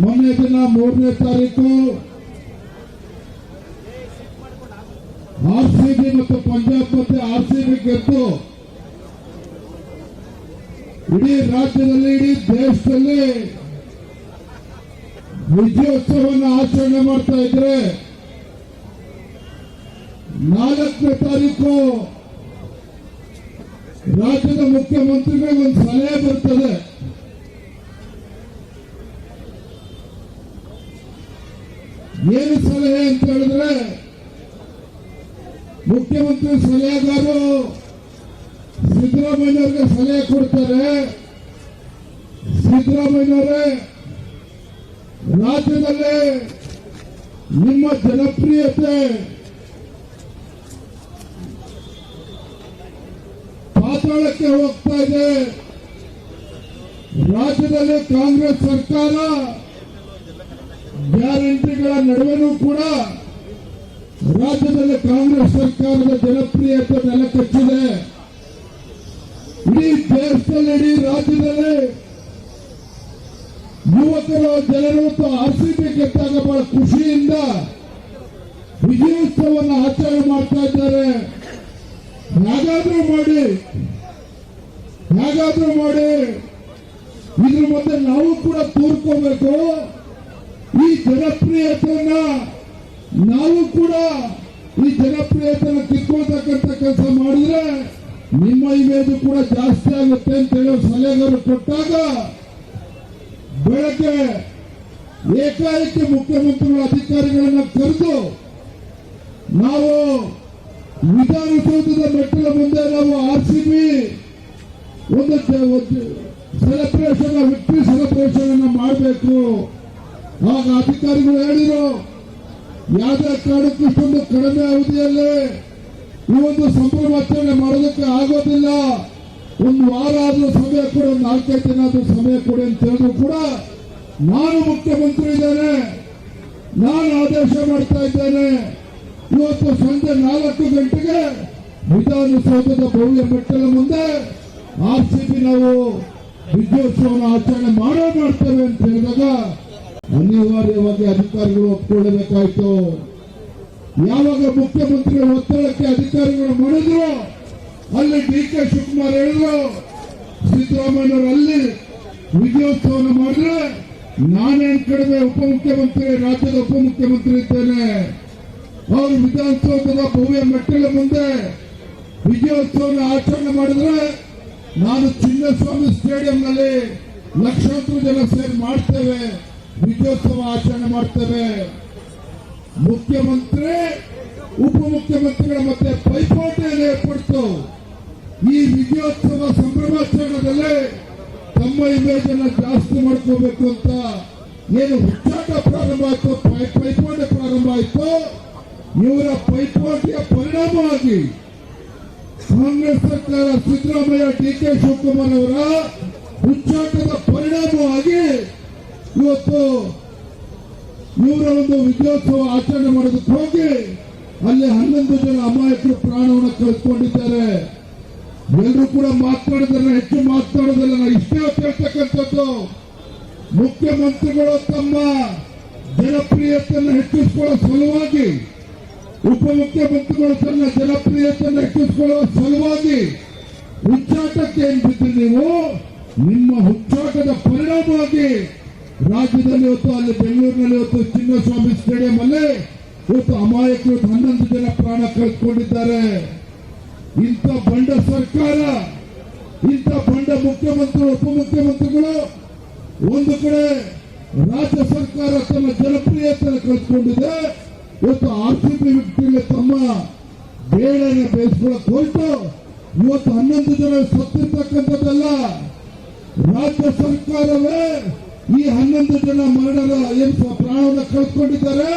ಮೊನ್ನೆ ದಿನ ಮೂರನೇ ತಾರೀಕು ಆರ್ ಮತ್ತು ಪಂಜಾಬ್ ಮತ್ತೆ ಆರ್ ಸಿ ಬಿ ಗೆದ್ದು ಇಡೀ ರಾಜ್ಯದಲ್ಲಿ, ಇಡೀ ದೇಶದಲ್ಲಿ ವಿಜಯೋತ್ಸವವನ್ನು ಆಚರಣೆ ಮಾಡ್ತಾ ಇದ್ರೆ ನಾಲ್ಕನೇ ತಾರೀಕು ರಾಜ್ಯದ ಮುಖ್ಯಮಂತ್ರಿಗಳಿಗೆ ಒಂದು ಸಲಹೆ ಬರ್ತದೆ. ಏನು ಸಲಹೆ ಅಂತ ಹೇಳಿದ್ರೆ, ಮುಖ್ಯಮಂತ್ರಿ ಸಲಹೆಗಾರರು ಸಿದ್ದರಾಮಯ್ಯವ್ರಿಗೆ ಸಲಹೆ ಕೊಡ್ತಾರೆ. ಸಿದ್ದರಾಮಯ್ಯವರೇ, ರಾಜ್ಯದಲ್ಲಿ ನಿಮ್ಮ ಜನಪ್ರಿಯತೆ ಪಾತಾಳಕ್ಕೆ ಹೋಗ್ತಾ ಇದೆ. ರಾಜ್ಯದಲ್ಲಿ ಕಾಂಗ್ರೆಸ್ ಸರ್ಕಾರ ಗ್ಯಾರಂಟಿಗಳ ನಡುವೆನೂ ಕೂಡ ರಾಜ್ಯದಲ್ಲಿ ಕಾಂಗ್ರೆಸ್ ಸರ್ಕಾರದ ಜನಪ್ರಿಯತೆ ನೆಲಕಚ್ಚಿದೆ. ಇಡೀ ದೇಶದಲ್ಲಿ ಇಡೀ ರಾಜ್ಯದಲ್ಲಿ ಯುವಕರು, ಜನರು ಆರ್ಸಿಬಿ ಕೆಟ್ಟಾಗ ಬಹಳ ಖುಷಿಯಿಂದ ವಿಜಯೋತ್ಸವವನ್ನು ಆಚರಣೆ ಮಾಡ್ತಾ ಇದ್ದಾರೆ. ಹೇಗಾದ್ರೂ ಮಾಡಿ ಹೇಗಾದ್ರೂ ಮಾಡಿ, ಇದ್ರ ಮತ್ತೆ ನಾವು ಕೂಡ ತೋರ್ಕೋಬೇಕು. ಈ ಜನಪ್ರಿಯತೆಯನ್ನ ನಾವು ಕೂಡ ಈ ಜನಪ್ರಿಯತೆಯನ್ನು ಕಿತ್ಕೊಳ್ತಕ್ಕಂಥ ಕೆಲಸ ಮಾಡಿದ್ರೆ ನಿಮ್ಮ ಇಮೇಜ್ ಕೂಡ ಜಾಸ್ತಿ ಆಗುತ್ತೆ ಅಂತ ಹೇಳೋ ಸಲಹೆಗಳು ಕೊಟ್ಟಾಗ ಬೆಳಗ್ಗೆ ಏಕಾಏಕಿ ಮುಖ್ಯಮಂತ್ರಿಗಳ ಅಧಿಕಾರಿಗಳನ್ನ ಕರೆದು ನಾವು ವಿಧಾನಸೌಧದ ಮೆಟ್ಟಿಲ ಮುಂದೆ ನಾವು ಆರ್ ಸಿ ಬಿ ಒಂದು ಸೆಲೆಬ್ರೇಷನ್ ವಿಕ್ಟ್ರಿ ಸೆಲೆಬ್ರೇಷನ್ ಮಾಡಬೇಕು. ಆಗ ಅಧಿಕಾರಿಗಳು ಹೇಳಿದ್ರು ಯಾವುದೇ ಕಾರಣಕ್ಕೂ ಇಷ್ಟೊಂದು ಕಡಿಮೆ ಅವಧಿಯಲ್ಲಿ ಈ ಒಂದು ಸಂಭ್ರಮಾಚರಣೆ ಮಾಡೋದಕ್ಕೆ ಆಗೋದಿಲ್ಲ. ಒಂದು ವಾರ ಆದರೂ ಸಮಯ ಕೊಡಿ, ಒಂದು ನಾಲ್ಕೈದು ದಿನ ಆದರೂ ಸಮಯ ಕೊಡಿ ಅಂತ ಹೇಳಿದ್ರು ಕೂಡ ನಾನು ಮುಖ್ಯಮಂತ್ರಿ ಇದ್ದೇನೆ. ನಾನು ಆದೇಶ ಮಾಡ್ತಾ ಇದ್ದೇನೆ. ಇವತ್ತು ಸಂಜೆ ನಾಲ್ಕು ಗಂಟೆಗೆ ವಿಧಾನಸೌಧದ ಭವ್ಯ ಮೆಟ್ಟಲ ಮುಂದೆ ಆರ್ ಸಿ ಬಿ ನಾವು ವಿಜಯೋತ್ಸವನ ಆಚರಣೆ ಮಾಡೋ ಮಾಡ್ತೇವೆ ಅಂತ ಹೇಳಿದಾಗ ಅನಿವಾರ್ಯವಾಗಿ ಅಧಿಕಾರಿಗಳು ಒಪ್ಕೊಳ್ಳಬೇಕಾಯ್ತು. ಯಾವಾಗ ಮುಖ್ಯಮಂತ್ರಿಗಳ ಒತ್ತಡಕ್ಕೆ ಅಧಿಕಾರಿಗಳು ಮಾಡಿದ್ರು ಅಲ್ಲಿ ಡಿ ಕೆ ಶಿವಕುಮಾರ್ ಹೇಳಿದ್ರು ಸಿದ್ದರಾಮಯ್ಯನವರು ಅಲ್ಲಿ ವಿಜಯೋತ್ಸವನ ಮಾಡಿದ್ರೆ ನಾನೇನ್ ಕಡಿಮೆ ಉಪಮುಖ್ಯಮಂತ್ರಿ, ರಾಜ್ಯದ ಉಪಮುಖ್ಯಮಂತ್ರಿ ಇದ್ದೇನೆ. ಅವರು ವಿಧಾನಸೌಧದ ಭವ್ಯ ಮೆಟ್ಟಿಲ ಮುಂದೆ ವಿಜಯೋತ್ಸವನ ಆಚರಣೆ ಮಾಡಿದ್ರೆ ನಾನು ಚಿನ್ನಸ್ವಾಮಿ ಸ್ಟೇಡಿಯಂನಲ್ಲಿ ಲಕ್ಷಾಂತರ ಜನ ಸೇರಿ ಮಾಡ್ತೇವೆ. ವಿಜಯೋತ್ಸವ ಆಚರಣೆ ಮಾಡ್ತೇವೆ. ಮುಖ್ಯಮಂತ್ರಿ, ಉಪಮುಖ್ಯಮಂತ್ರಿಗಳ ಮತ್ತೆ ಪೈಪೋಟಿಯನ್ನು ಏರ್ಪಡಿಸಿತು. ಈ ವಿಜಯೋತ್ಸವ ಸಂಭ್ರಮಾಚರಣೆಯಲ್ಲಿ ತಮ್ಮ ಇಮೇಜ್ ಅನ್ನು ಜಾಸ್ತಿ ಮಾಡ್ಕೋಬೇಕು ಅಂತ ಏನು ಹುಚ್ಚಾಟ ಪ್ರಾರಂಭ ಆಯ್ತು ಪೈಪೋಟಿ ಪ್ರಾರಂಭ ಆಯ್ತು. ಇವರ ಪೈಪೋಟಿಯ ಪರಿಣಾಮವಾಗಿ ಕಾಂಗ್ರೆಸ್ ಸರ್ಕಾರ ಸಿದ್ದರಾಮಯ್ಯ ಡಿ ಕೆ ಶಿವಕುಮಾರ್ ಅವರ ಹುಚ್ಚಾಟದ ಪರಿಣಾಮವಾಗಿ ಇವತ್ತು ಇವರ ಒಂದು ವಿಜಯೋತ್ಸವ ಆಚರಣೆ ಮಾಡೋದಕ್ಕೆ ಹೋಗಿ, ಅಲ್ಲಿ ಹನ್ನೊಂದು ಜನ ಅಮಾಯಕರು ಪ್ರಾಣವನ್ನು ಕಳೆದುಕೊಂಡಿದ್ದಾರೆ. ಎಲ್ಲರೂ ಕೂಡ ಮಾತನಾಡಿದ್ರೆ ಹೆಚ್ಚು ಮಾತನಾಡೋದಿಲ್ಲ ನಾನು ಇಷ್ಟೇ ಹೇಳ್ತಕ್ಕಂಥದ್ದು. ಮುಖ್ಯಮಂತ್ರಿಗಳು ತಮ್ಮ ಜನಪ್ರಿಯತೆಯನ್ನು ಹೆಚ್ಚಿಸಿಕೊಳ್ಳೋ ಸಲುವಾಗಿ ಉಪಮುಖ್ಯಮಂತ್ರಿಗಳು ತನ್ನ ಜನಪ್ರಿಯತೆಯನ್ನು ಹೆಚ್ಚಿಸಿಕೊಳ್ಳುವ ಸಲುವಾಗಿ ಹುಚ್ಚಾಟಕ್ಕೆ ಏನ್ ಬಿದ್ದು ನೀವು? ನಿಮ್ಮ ಹುಚ್ಚಾಟದ ಪರಿಣಾಮವಾಗಿ ರಾಜ್ಯದಲ್ಲಿ ಇವತ್ತು ಅಲ್ಲಿ ಬೆಂಗಳೂರಿನಲ್ಲಿ ಇವತ್ತು ಚಿನ್ನಸ್ವಾಮಿ ಸ್ಟೇಡಿಯಂ ಅಲ್ಲಿ ಇವತ್ತು ಅಮಾಯಕರು ಹನ್ನೊಂದು ಜನ ಪ್ರಾಣ ಕಳೆದುಕೊಂಡಿದ್ದಾರೆ. ಇಂಥ ಬಂಡ ಸರ್ಕಾರ, ಇಂಥ ಬಂಡ ಮುಖ್ಯಮಂತ್ರಿ ಉಪಮುಖ್ಯಮಂತ್ರಿಗಳು ಒಂದು ಕಡೆ ರಾಜ್ಯ ಸರ್ಕಾರ ತನ್ನ ಜನಪ್ರಿಯತೆಯನ್ನು ಕಳೆದುಕೊಂಡಿದೆ. ಇವತ್ತು ಆರ್ ಸಿ ಪಿ ವ್ಯಕ್ತಿಗೆ ತಮ್ಮ ಬೇಳೆನ ಬೇಯಿಸ್ಕೊಳ್ಳಕ್ ಹೊರಟು. ಇವತ್ತು ಹನ್ನೊಂದು ಜನ ಸತ್ತಿರ್ತಕ್ಕಂಥದ್ದಲ್ಲ. ರಾಜ್ಯ ಸರ್ಕಾರವೇ ಈ ಹನ್ನೊಂದು ಜನ ಮರಣದ ಏನು ಪ್ರಾಣವನ್ನು ಕಳ್ಕೊಂಡಿದ್ದಾರೆ?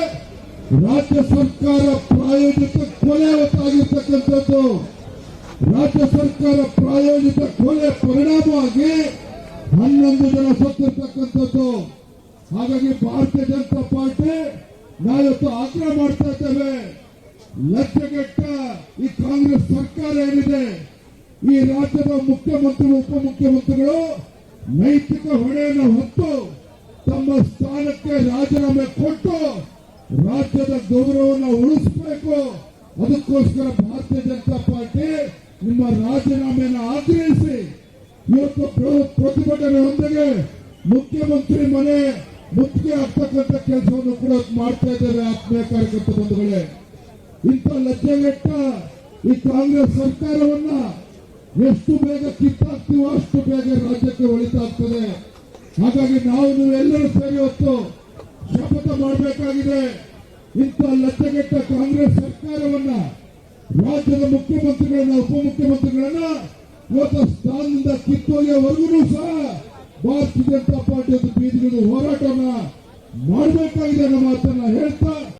ರಾಜ್ಯ ಸರ್ಕಾರ ಪ್ರಾಯೋಜಿತ ಕೊಲೆ ಹೊತ್ತಾಗಿರ್ತಕ್ಕಂಥದ್ದು. ರಾಜ್ಯ ಸರ್ಕಾರ ಪ್ರಾಯೋಜಿತ ಕೊಲೆ ಪರಿಣಾಮವಾಗಿ ಹನ್ನೊಂದು ಜನ ಸತ್ತಿರ್ತಕ್ಕಂಥದ್ದು. ಹಾಗಾಗಿ ಭಾರತೀಯ ಜನತಾ ಪಾರ್ಟಿ ನಾವಿವತ್ತು ಆಗ್ರಹ ಮಾಡ್ತಾ ಇದ್ದೇವೆ. ಲಕ್ಷಗಟ್ಟ ಈ ಕಾಂಗ್ರೆಸ್ ಸರ್ಕಾರ ಏನಿದೆ? ಈ ರಾಜ್ಯದ ಮುಖ್ಯಮಂತ್ರಿ, ಉಪಮುಖ್ಯಮಂತ್ರಿಗಳು ನೈತಿಕ ಹೊಣೆಯನ್ನು ಹೊತ್ತು ತಮ್ಮ ಸ್ಥಾನಕ್ಕೆ ರಾಜೀನಾಮೆ ಕೊಟ್ಟು ರಾಜ್ಯದ ಗೌರವವನ್ನು ಉಳಿಸಬೇಕು. ಅದಕ್ಕೋಸ್ಕರ ಭಾರತೀಯ ಜನತಾ ಪಾರ್ಟಿ ನಿಮ್ಮ ರಾಜೀನಾಮೆಯನ್ನು ಆಗ್ರಹಿಸಿ ಇವತ್ತು ಪ್ರತಿಭಟನೆಯೊಂದಿಗೆ ಮುಖ್ಯಮಂತ್ರಿ ಮನೆ ಮುತ್ತಿಗೆ ಆಗ್ತಕ್ಕಂಥ ಕೆಲಸವನ್ನು ಕೂಡ ಮಾಡ್ತಾ ಇದ್ದಾರೆ ಆತ್ಮೀಯ ಕಾರ್ಯಕರ್ತ ಬಂಧುಗಳೇ. ಇಂಥ ಲಜ್ಜೆಗೆಟ್ಟ ಈ ಕಾಂಗ್ರೆಸ್ ಸರ್ಕಾರವನ್ನ ಎಷ್ಟು ಬೇಗ ಕಿತ್ತಾಗ್ತೀವೋ ಅಷ್ಟು ಬೇಗ ರಾಜ್ಯಕ್ಕೆ ಒಳಿತಾಗ್ತದೆ. ಹಾಗಾಗಿ ನಾವು ನೀವೆಲ್ಲರೂ ಸೇರಿ ಹೊತ್ತು ಶಪಥ ಮಾಡಬೇಕಾಗಿದೆ. ಇಂಥ ಲಜ್ಜೆಗೆಟ್ಟ ಕಾಂಗ್ರೆಸ್ ಸರ್ಕಾರವನ್ನ ರಾಜ್ಯದ ಮುಖ್ಯಮಂತ್ರಿಗಳನ್ನ, ಉಪಮುಖ್ಯಮಂತ್ರಿಗಳನ್ನ ಇವತ್ತು ಸ್ಥಾನದಿಂದ ಕಿತ್ತೊಯ್ಯವರೆಗೂ ಸಹ ಭಾರತೀಯ ಜನತಾ ಪಾರ್ಟಿ ಬೀದಿಗಳು ಹೋರಾಟವನ್ನ ಮಾಡಬೇಕಾಗಿದೆ ಅನ್ನೋ ಮಾತನ್ನ ಹೇಳ್ತಾ